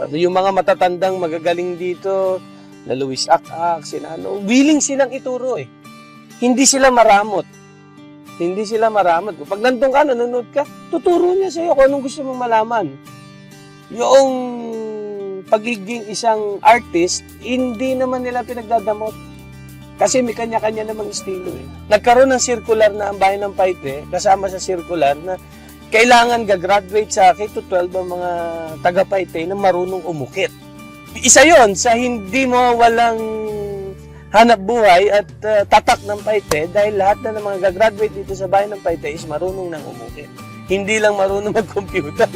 Ano, Yung mga matatandang magagaling dito, na Luis Akak, sina ano, willing silang ituro eh. Hindi sila maramot. Hindi sila maramot. Pag nandun ka, nanonood ka, tuturo niya sa'yo kung anong gusto mong malaman. Yung pagiging isang artist, hindi naman nila pinagdadamot. Kasi may kanya-kanya namang estilo eh. Nagkaroon ng circular na ang bayan ng Paite, kasama sa circular na kailangan gagraduate sa K-12 ang mga taga Paite na marunong umukit. Isa yon sa hindi mo walang hanap buhay at uh, tatak ng Paite dahil lahat na ng mga gagraduate dito sa bayan ng Paite is marunong nang umukit. Hindi lang marunong mag-computer.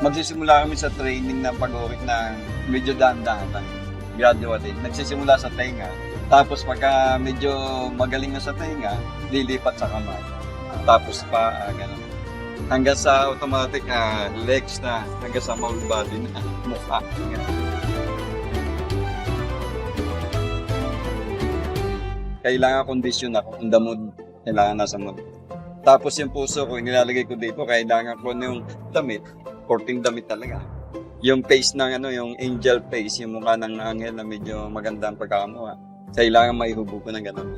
Magsisimula kami sa training ng pag-uwi ng medyo dahan-dahan. Graduate. Nagsisimula sa tenga. Tapos pagka medyo magaling na sa tenga, lilipat sa kamay. Tapos pa, ah, ganun. Hanggang sa automatic ah, legs na, hanggang sa whole body na, mukha. Kailangan kondisyon ako, the mood. Kailangan nasa mood. Tapos yung puso ko, nilalagay ko dito, kailangan ko yung damit, korting damit talaga. Yung face ng ano, yung angel face, yung mukha ng angel na medyo maganda ang pagkakamukha. Kailangan maihubo ko ng gano'n.